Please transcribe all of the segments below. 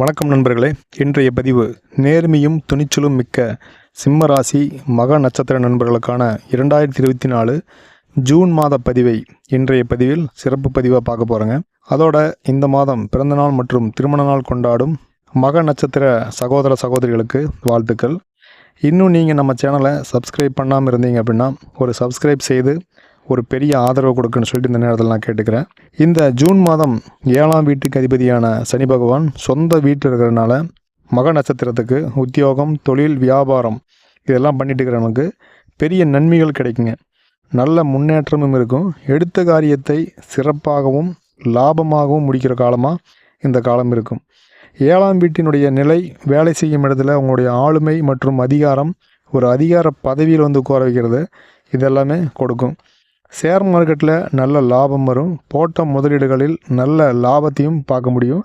வணக்கம் நண்பர்களே. இன்றைய பதிவு நேர்மையும் துணிச்சலும் மிக்க சிம்ம ராசி மக நட்சத்திர நண்பர்களுக்கான இரண்டாயிரத்தி இருபத்தி நாலு ஜூன் மாத பதிவை இன்றைய பதிவில் சிறப்பு பதிவாக பார்க்க போகிறேங்க அதோட இந்த மாதம் பிறந்தநாள் மற்றும் திருமண நாள் கொண்டாடும் மக நட்சத்திர சகோதர சகோதரிகளுக்கு வாழ்த்துக்கள். இன்னும் நீங்கள் நம்ம சேனலை சப்ஸ்கிரைப் பண்ணாமல் இருந்தீங்க அப்படின்னா ஒரு சப்ஸ்கிரைப் செய்து ஒரு பெரிய ஆதரவு கொடுக்குன்னு சொல்லிட்டு இந்த நேரத்தில் நான் கேட்டுக்கிறேன். இந்த ஜூன் மாதம் ஏழாம் வீட்டுக்கு அதிபதியான சனி பகவான் சொந்த வீட்டில் இருக்கிறதுனால மக நட்சத்திரத்துக்கு உத்தியோகம் தொழில் வியாபாரம் இதெல்லாம் பண்ணிட்டு இருக்கிறவனுக்கு பெரிய நன்மைகள் கிடைக்குங்க. நல்ல முன்னேற்றமும் இருக்கும். எடுத்த காரியத்தை சிறப்பாகவும் லாபமாகவும் முடிக்கிற காலமாக இந்த காலம் இருக்கும். ஏழாம் வீட்டினுடைய நிலை வேலை செய்யும் இடத்துல உங்களுடைய ஆளுமை மற்றும் அதிகாரம் ஒரு அதிகார பதவியில் வந்து உட்கார வைக்கிறது. இதெல்லாமே கொடுக்கும். ஷேர் மார்க்கெட்டில் நல்ல லாபம் வரும். போட்ட முதலீடுகளில் நல்ல லாபத்தையும் பார்க்க முடியும்.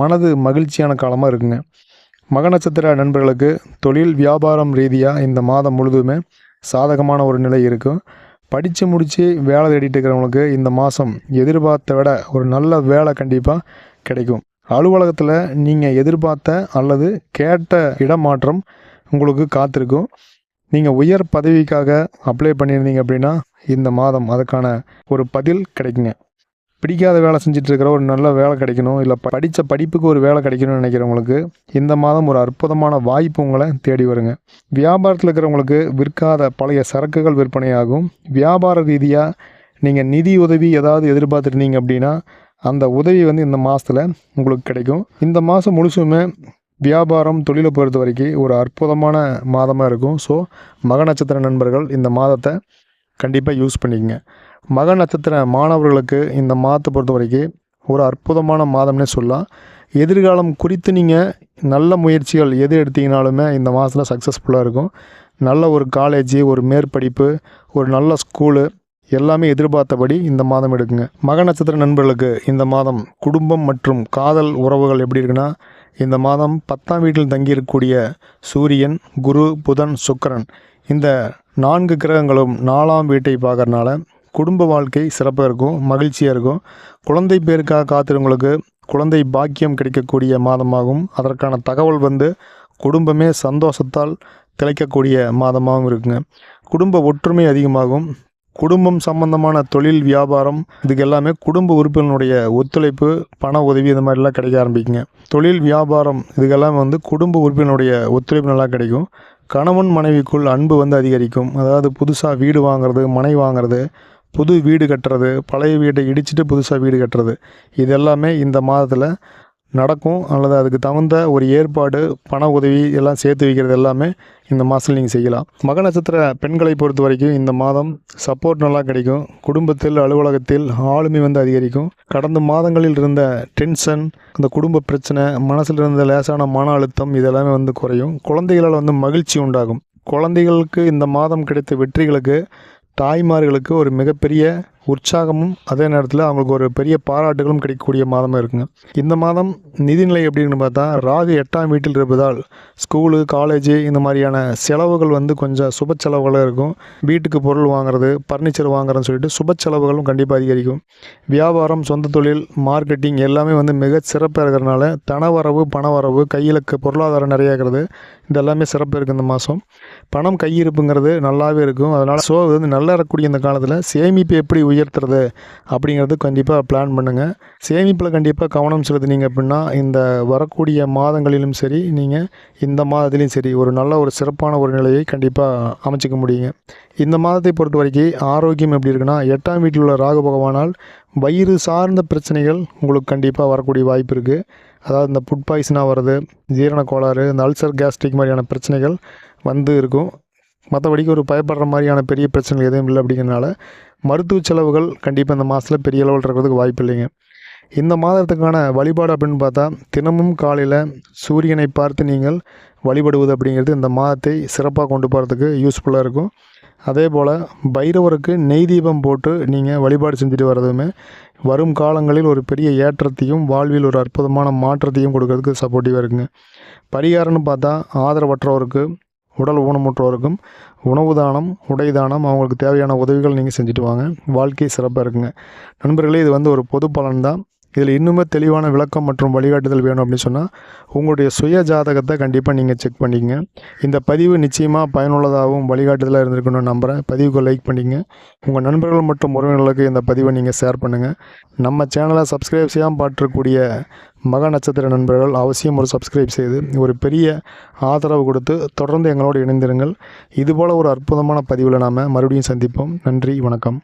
மனது மகிழ்ச்சியான காலமாக இருக்குங்க. மக நட்சத்திர நண்பர்களுக்கு தொழில் வியாபாரம் ரீதியாக இந்த மாதம் முழுதுமே சாதகமான ஒரு நிலை இருக்கும். படித்து முடித்து வேலை தேடிட்டு இருக்கிறவங்களுக்கு இந்த மாதம் எதிர்பார்த்த விட ஒரு நல்ல வேலை கண்டிப்பாக கிடைக்கும். அலுவலகத்தில் நீங்கள் எதிர்பார்த்த அல்லது கேட்ட இடமாற்றம் உங்களுக்கு காத்திருக்கும். நீங்கள் உயர் பதவிக்காக அப்ளை பண்ணியிருந்தீங்க அப்படின்னா இந்த மாதம் அதுக்கான ஒரு பதில் கிடைக்குங்க. பிடிக்காத வேலை செஞ்சிட்ருக்கிற ஒரு நல்ல வேலை கிடைக்கணும் இல்லை படித்த படிப்புக்கு ஒரு வேலை கிடைக்கணும்னு நினைக்கிறவங்களுக்கு இந்த மாதம் ஒரு அற்புதமான வாய்ப்பு உங்களை தேடி வருங்க. வியாபாரத்தில் இருக்கிறவங்களுக்கு விற்காத பழைய சரக்குகள் விற்பனையாகும். வியாபார ரீதியாக நீங்கள் நிதி உதவி ஏதாவது எதிர்பார்த்துருந்தீங்க அப்படின்னா அந்த உதவி வந்து இந்த மாதத்தில் உங்களுக்கு கிடைக்கும். இந்த மாதம் முழுசுமே வியாபாரம் தொழிலை பொறுத்த வரைக்கும் ஒரு அற்புதமான மாதமாக இருக்கும். ஸோ மக நட்சத்திர நண்பர்கள் இந்த மாதத்தை கண்டிப்பாக யூஸ் பண்ணிக்கங்க. மக நட்சத்திர மாணவர்களுக்கு இந்த மாதத்தை பொறுத்த வரைக்கும் ஒரு அற்புதமான மாதம்னே சொல்லலாம். எதிர்காலம் குறித்து நீங்கள் நல்ல முயற்சிகள் எது எடுத்தீங்கனாலுமே இந்த மாதத்தில் சக்ஸஸ்ஃபுல்லாக இருக்கும். நல்ல ஒரு காலேஜ் ஒரு மேற்படிப்பு ஒரு நல்ல ஸ்கூலு எல்லாமே எதிர்பார்த்தபடி இந்த மாதம் எடுக்குங்க. மக நட்சத்திர நண்பர்களுக்கு இந்த மாதம் குடும்பம் மற்றும் காதல் உறவுகள் எப்படி இருக்குன்னா இந்த மாதம் பத்தாம் வீட்டில் தங்கியிருக்கக்கூடிய சூரியன் குரு புதன் சுக்கரன் இந்த நான்கு கிரகங்களும் நாலாம் வீட்டை பார்க்கறனால குடும்ப வாழ்க்கை சிறப்பாக இருக்கும் மகிழ்ச்சியாக இருக்கும். குழந்தை பேருக்காக காத்திருவங்களுக்கு குழந்தை பாக்கியம் கிடைக்கக்கூடிய மாதமாகவும் அதற்கான தகவல் வந்து குடும்பமே சந்தோஷத்தால் திளைக்கக்கூடிய மாதமாகவும் இருக்குங்க. குடும்ப ஒற்றுமை அதிகமாகும். குடும்பம் சம்பந்தமான தொழில் வியாபாரம் இதுக்கு எல்லாமே குடும்ப உறுப்பினருடைய ஒத்துழைப்பு பண உதவி இந்த மாதிரிலாம் கிடைக்க ஆரம்பிக்குங்க. தொழில் வியாபாரம் இதுக்கெல்லாம் வந்து குடும்ப உறுப்பினருடைய ஒத்துழைப்பு நல்லா கிடைக்கும். கணவன் மனைவிக்குள் அன்பு வந்து அதிகரிக்கும். அதாவது புதுசாக வீடு வாங்குறது மனை வாங்குறது புது வீடு கட்டுறது பழைய வீட்டை இடிச்சிட்டு புதுசாக வீடு கட்டுறது இது எல்லாமே இந்த மாதத்தில் நடக்கும் அல்லது அதுக்கு தகுந்த ஒரு ஏற்பாடு பண உதவி எல்லாம் சேர்த்து வைக்கிறது எல்லாமே இந்த மாதத்தில் நீங்கள் செய்யலாம். மக நட்சத்திர பெண்களை பொறுத்த வரைக்கும் இந்த மாதம் சப்போர்ட் நல்லா கிடைக்கும். குடும்பத்தில் அலுவலகத்தில் ஆளுமை வந்து அதிகரிக்கும். கடந்த மாதங்களில் இருந்த டென்ஷன் இந்த குடும்ப பிரச்சனை மனசில் இருந்த லேசான மன அழுத்தம் இதெல்லாமே வந்து குறையும். குழந்தைகளால் வந்து மகிழ்ச்சி உண்டாகும். குழந்தைகளுக்கு இந்த மாதம் கிடைத்த வெற்றிகளுக்கு தாய்மார்களுக்கு ஒரு மிகப்பெரிய உற்சாகமும் அதே நேரத்தில் அவங்களுக்கு ஒரு பெரிய பாராட்டுகளும் கிடைக்கக்கூடிய மாதமாக இருக்குங்க. இந்த மாதம் நிதிநிலை எப்படின்னு பார்த்தா ராகு எட்டாம் வீட்டில் இருப்பதால் ஸ்கூலு காலேஜு இந்த மாதிரியான செலவுகள் வந்து கொஞ்சம் சுப செலவுகளாக இருக்கும். வீட்டுக்கு பொருள் வாங்குறது பர்னிச்சர் வாங்குறதுன்னு சொல்லிட்டு சுப செலவுகளும் கண்டிப்பாக அதிகரிக்கும். வியாபாரம் சொந்த தொழில் மார்க்கெட்டிங் எல்லாமே வந்து மிக சிறப்பாக இருக்கிறனால தனவரவு பணவரவு கையில் பொருளாதாரம் நிறைய இருக்கிறது. இதெல்லாமே சிறப்பு இருக்குது இந்த மாதம். பணம் கையிருப்புங்கிறது நல்லாவே இருக்கும். அதனால் ஸோ வந்து நல்லா இருக்கக்கூடிய இந்த காலத்தில் சேமிப்பு எப்படி உயர்த்துறது அப்படிங்கிறது கண்டிப்பாக பிளான் பண்ணுங்கள் சேமிப்பில் கண்டிப்பாக கவனம் செலுத்துனீங்க அப்படின்னா இந்த வரக்கூடிய மாதங்களிலும் சரி நீங்கள் இந்த மாதத்திலையும் சரி ஒரு நல்ல ஒரு சிறப்பான ஒரு நிலையை கண்டிப்பாக அமைச்சிக்க முடியுங்க. இந்த மாதத்தை பொறுத்த வரைக்கும் ஆரோக்கியம் எப்படி இருக்குன்னா எட்டாம் வீட்டில் உள்ள ராகு பகவானால் வயிறு சார்ந்த பிரச்சனைகள் உங்களுக்கு கண்டிப்பாக வரக்கூடிய வாய்ப்பு இருக்குது அதாவது இந்த ஃபுட் பாய்சனாக வர்றது ஜீரண கோளாறு இந்த அல்சர் கேஸ்ட்ரிக் மாதிரியான பிரச்சனைகள் வந்து இருக்கும். மற்றபடிக்கு ஒரு பயப்படுற மாதிரியான பெரிய பிரச்சனைகள் எதுவும் இல்லை அப்படிங்கிறனால மருத்துவ செலவுகள் கண்டிப்பாக இந்த மாதத்தில் பெரிய அளவில் இருக்கிறதுக்கு வாய்ப்பு இல்லைங்க. இந்த மாதத்துக்கான வழிபாடு அப்படின்னு பார்த்தா தினமும் காலையில் சூரியனை பார்த்து நீங்கள் வழிபடுவது அப்படிங்கிறது இந்த மாதத்தை சிறப்பாக கொண்டு போகிறதுக்கு யூஸ்ஃபுல்லாக இருக்கும். அதே போல் பைரவருக்கு நெய் தீபம் போட்டு நீங்கள் வழிபாடு செஞ்சுட்டு வர்றதுமே வரும் காலங்களில் ஒரு பெரிய ஏற்றத்தையும் வாழ்வில் ஒரு அற்புதமான மாற்றத்தையும் கொடுக்கறதுக்கு சப்போர்ட்டிவாக இருக்குங்க. பரிகாரம்னு பார்த்தா ஆதரவற்றோருக்கு உடல் ஊனமுற்றோருக்கும் உணவு தானம் உடை தானம் அவங்களுக்கு தேவையான உதவிகள் நீங்கள் செஞ்சுட்டு வாங்க. வாழ்க்கை சிறப்பாக இருக்குங்க. நண்பர்களே இது வந்து ஒரு பொது பலன் தான் இதில் இன்னுமே தெளிவான விளக்கம் மற்றும் வழிகாட்டுதல் வேணும் அப்படின்னு சொன்னால் உங்களுடைய சுய ஜாதகத்தை கண்டிப்பாக நீங்கள் செக் பண்ணிக்கங்க. இந்த பதிவு நிச்சயமாக பயனுள்ளதாகவும் வழிகாட்டுதலாக இருந்திருக்கணும்னு நம்புகிறேன் பதிவுக்கு லைக் பண்ணிங்க உங்கள் நண்பர்கள் மற்றும் உறவினர்களுக்கு இந்த பதிவை நீங்கள் ஷேர் பண்ணுங்கள் நம்ம சேனலை சப்ஸ்கிரைப் செய்யாமல் பார்க்கக்கூடிய மக நட்சத்திர நண்பர்கள் அவசியம் ஒரு சப்ஸ்கிரைப் செய்து ஒரு பெரிய ஆதரவு கொடுத்து தொடர்ந்து எங்களோடு இணைந்திருங்கள். இதுபோல் ஒரு அற்புதமான பதிவில் நாம் மறுபடியும் சந்திப்போம். நன்றி வணக்கம்.